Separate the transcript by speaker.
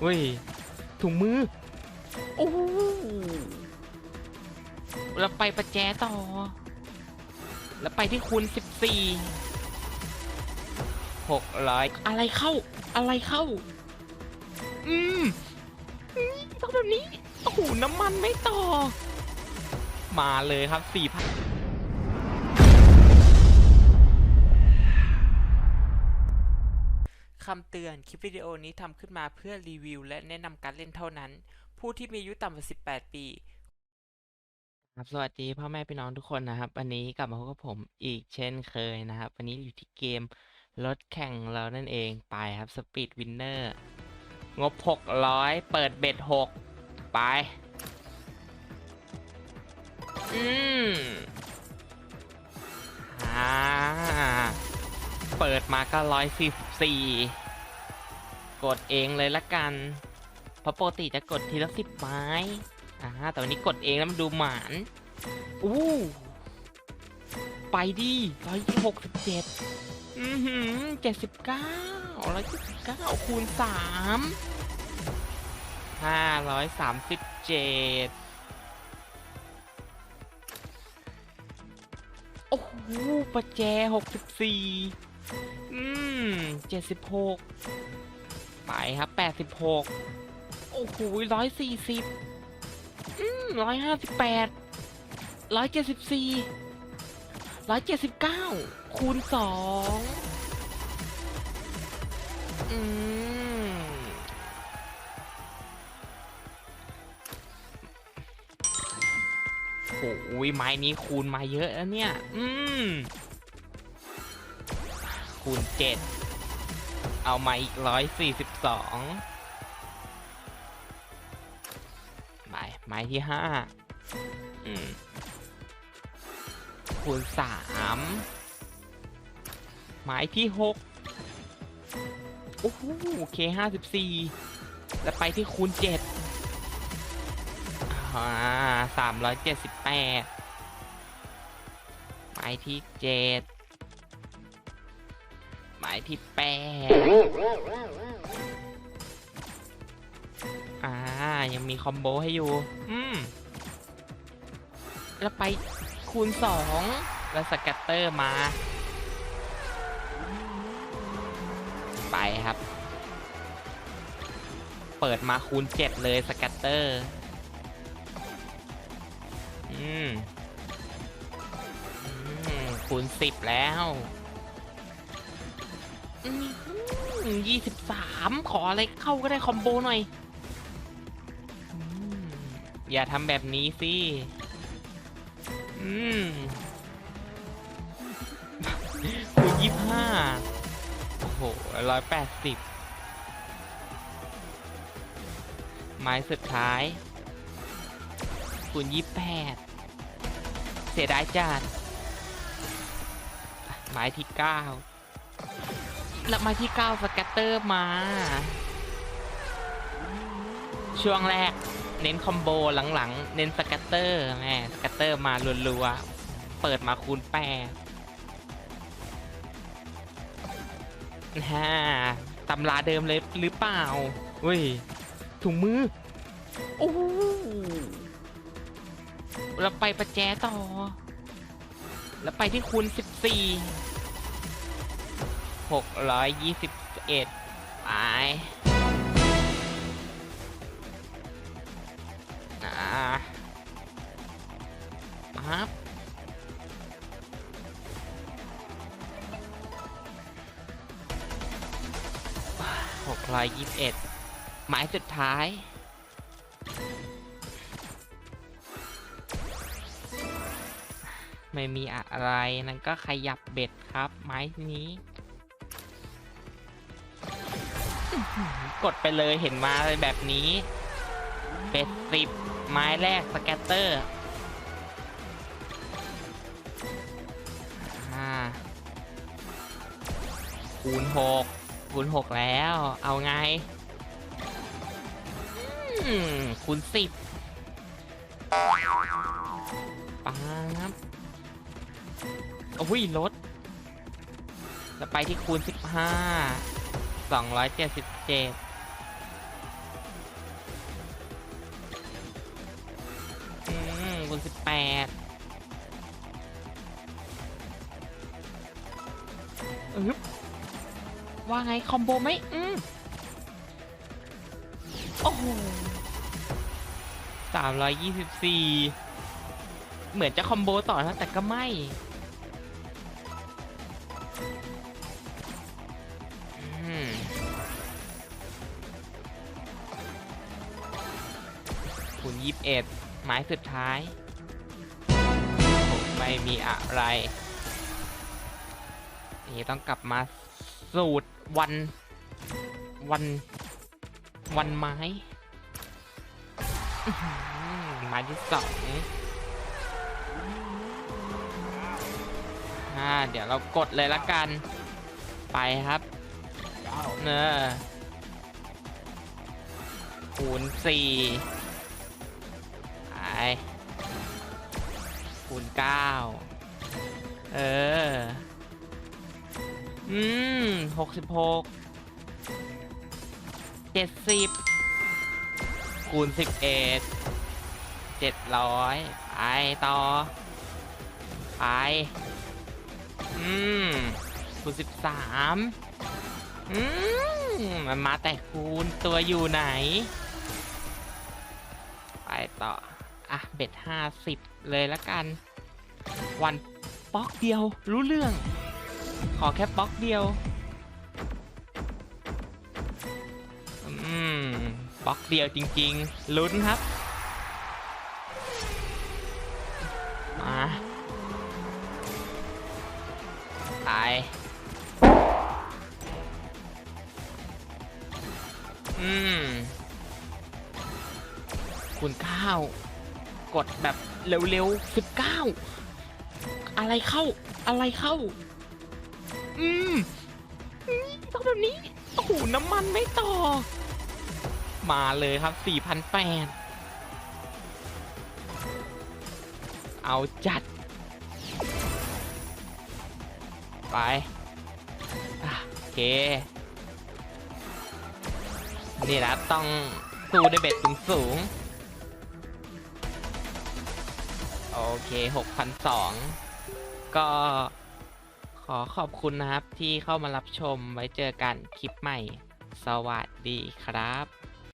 Speaker 1: เฮ้ย ถุงมือ โอ้โหแล้วไปประแจต่อ แล้วไปที่คูณสิบสี่หกร้อยอะไรเข้า อะไรเข้า อืมอืมต้องแบบนี้ โอ้โห น้ำมันไม่ต่อ มาเลยครับสี่พัน คำเตือน คลิปวิดีโอนี้ทำขึ้นมาเพื่อรีวิว และแนะนำการเล่นเท่านั้น ผู้ที่มีอายุต่ำกว่า 18 ปี ครับ สวัสดีพ่อแม่พี่น้องทุกคนนะครับ วันนี้กลับมาพบกับผมอีกเช่นเคยนะครับ วันนี้อยู่ที่เกมรถแข่งเรานั่นเองไปครับ Speed Winner งบ 600 เปิดเบ็ด 6 ไป อืมอ่า เปิดมาก็ร้อยสี่ สี่กดเองเลยละกันเพราะปกติจะกดทีละสิบไม้อ่าแต่วันนี้กดเองแล้วมันดูหมานอู้ไปดิร้อยหกสิบเจ็ดอือหือเจ็ดสิบเก้าร้อยเจ็ดสิบเก้าคูณสามห้าร้อยสามสิบเจ็ดโอ้โหประแจหกสิบสี่ อืมเจ็ดสิบหกไปครับแปดสิบหกโอ้โหร้อยสี่สิบอืมร้อยห้าสิบแปดร้อยเจ็ดสิบสี่ร้อยเจ็ดสิบเก้าคูณสองอืมโอ้ยไม้นี้คูณมาเยอะแล้วเนี่ย อืม คูณเจ็ดเอามาอีกร้อยสี่สิบสองไม้ไม้ที่ห้าอืมคูณสามไม้ที่หกโอ้โหเคห้าสิบสี่แล้วไปที่คูณเจ็ดสามร้อยเจ็ดสิบแปดไม้ที่เจ็ด หมายที่แปดอ่า ยังมีคอมโบให้อยู่ อืม แล้วไปคูณสองแล้วสกัตเตอร์มา ไปครับ เปิดมาคูณเจ็ดเลยสกัตเตอร์ อืม อืม คูณสิบแล้ว ยี่สิบสามขออะไรเข้าก็ได้คอมโบหน่อย อย่าทำแบบนี้สิอืมคูยี่ห้าโอ้โหร้อยแปดสิบไม้สุดท้ายคูณยี่แปดเสียดายจัดไม้ที่เก้า แล้วมาที่9สแกตเตอร์มา ช่วงแรกเน้นคอมโบหลังๆ เน้นสแกตเตอร์แม่สแกตเตอร์มารัวๆ เปิดมาคูณแปดฮ่าตำราเดิมเลยหรือเปล่าเว้ยถุงมือ โอ้โหแล้วไปประแจต่อ แล้วไปที่คูณ14 หกร้อยยี่สิบเอ็ดไปอ่าปั๊บหกร้อยยี่สิบเอ็ดหมายสุดท้ายไม่มีอะไร นั่นก็ขยับเบ็ดครับ ไม้นี้ กดไปเลยเห็นมาเลยแบบนี้เป็ดสิบไม้แรกสแกตเตอร์คูณหกคูณหกแล้ว เอาไงคูณสิบปั๊บโอ้ยลดแล้วไปที่คูณสิบห้า สองร้อยเจ็ดสิบเจ็ดคูณสิบแปดอึบว่าไง คอมโบไหมอืมโอ้โหสามร้อยยี่สิบสี่เหมือนจะคอมโบต่อแล้วแต่ก็ไม่ ยี่สิบเอ็ดไม้สุดท้าย ไม่มีอะไร นี่ต้องกลับมาสูตรวันวันวันไม้ไม้ที่สองอ่าเดี๋ยวเรากดเลยละกัน ไปครับเนอคูณสี่ คูณเก้าเออ อืมหกสิบหกเจ็ดสิบคูณสิบเอ็ดเจ็ดร้อยไปต่อ ไป อืมคูณสิบสามอืมมันมาแต่คูณตัวอยู่ไหน ไปต่อ อะเบ็ดห้าสิบเลยละกัน วันป๊อกเดียวรู้เรื่อง ขอแค่บล็อกเดียวอืมบล็อกเดียวจริงๆ ลุ้นครับมาไปอืมคุณข้าว กดแบบเร็วๆสิบเก้าอะไรเข้าอะไรเข้า อืมต้องแบบนี้ โอ้โห น้ำมันไม่ต่อ มาเลยครับ 4,800 เอาจัด ไปโอเค นี่นะต้องสู้ด้วยเบ็ดสูงสูงๆ โอเค6,200ก็ขอขอบคุณนะครับที่เข้ามารับชมไว้เจอกันคลิปใหม่ สวัสดีครับ